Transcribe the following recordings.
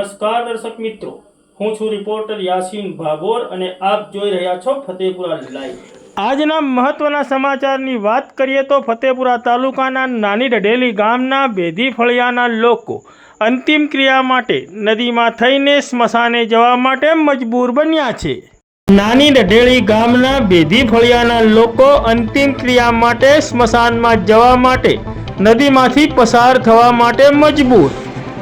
નમસ્કાર દર્શક મિત્રો. હું છું રિપોર્ટર યાસીન ભાગોર અને આપ જોઈ રહ્યા છો ફતેપુરા લાઈવ આજના મહત્વના સમાચારની વાત કરીએ તો ફતેપુરા તાલુકાના નાની ડઢેલી ગામના બેધી ફળિયાના લોકો અંતિમ ક્રિયા માટે નદીમાં થઈને સ્મશાને જવા માટે મજબૂર બન્યા છે. નાની ડઢેળી ગામના બેધી ફળિયાના લોકો અંતિમ ક્રિયા માટે સ્મશાનમાં જવા માટે નદીમાંથી પસાર થવા માટે મજબૂર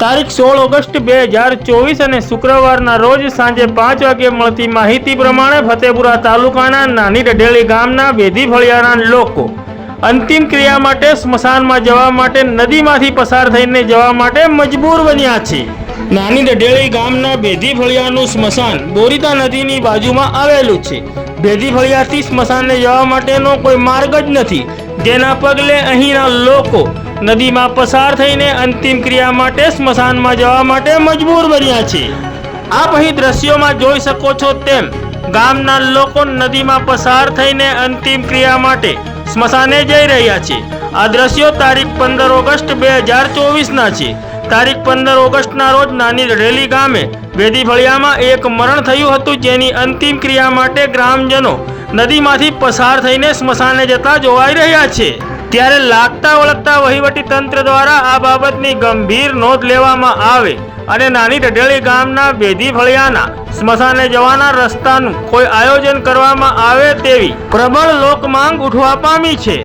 તારીખ સોળ ઓગસ્ટ બે હજાર ચોવીસ અને શુક્રવારના રોજ સાંજે પાંચ વાગે મળતી માહિતી પ્રમાણે ફતેપુરા તાલુકાના નાની ડઢેળી ગામના બેધી ફળિયાના લોકો અંતિમ ક્રિયા માટે સ્મશાનમાં જવા માટે નદીમાંથી પસાર થઈને જવા માટે મજબૂર બન્યા છે. નાની ડઢેળી ગામના બેધી ફળિયાનું સ્મશાન બોરીતા નદીની બાજુમાં આવેલું છે. બેધી ફળિયાથી સ્મશાને જવા માટેનો કોઈ માર્ગ જ નથી. જેના પગલે અહીંના લોકો નદીમાં પસાર થઈને અંતિમ ક્રિયા માટે સ્મશાનમાં જવા માટે મજબૂર બન્યા છે. આપ અહીં દ્રશ્યોમાં જોઈ શકો છો તેમ, ગામના લોકો નદીમાં પસાર થઈને અંતિમ ક્રિયા માટે સ્મશાને જઈ રહ્યા છે. આ દ્રશ્યો તારીખ પંદર ઓગસ્ટ બે હજાર ચોવીસના છે. તારીખ પંદર ઓગસ્ટના રોજ નાની રેલી ગામે વેદી ફળિયામાં એક મરણ થયું હતું જેની અંતિમ ક્રિયા માટે ગ્રામજનો નદીમાંથી પસાર થઈને સ્મશાને જતા જોવાઈ રહ્યા છે. ત્યારે લાગતા વળગતા વહીવટી તંત્ર દ્વારા આ બાબતની ગંભીર નોંધ લેવામાં આવે અને નાની ઢઢેળી ગામના બેધી ફળિયાના સ્મશાને જવાના રસ્તાનું કોઈ આયોજન કરવામાં આવે તેવી પ્રબળ લોકમાંગ ઉઠવા પામી છે.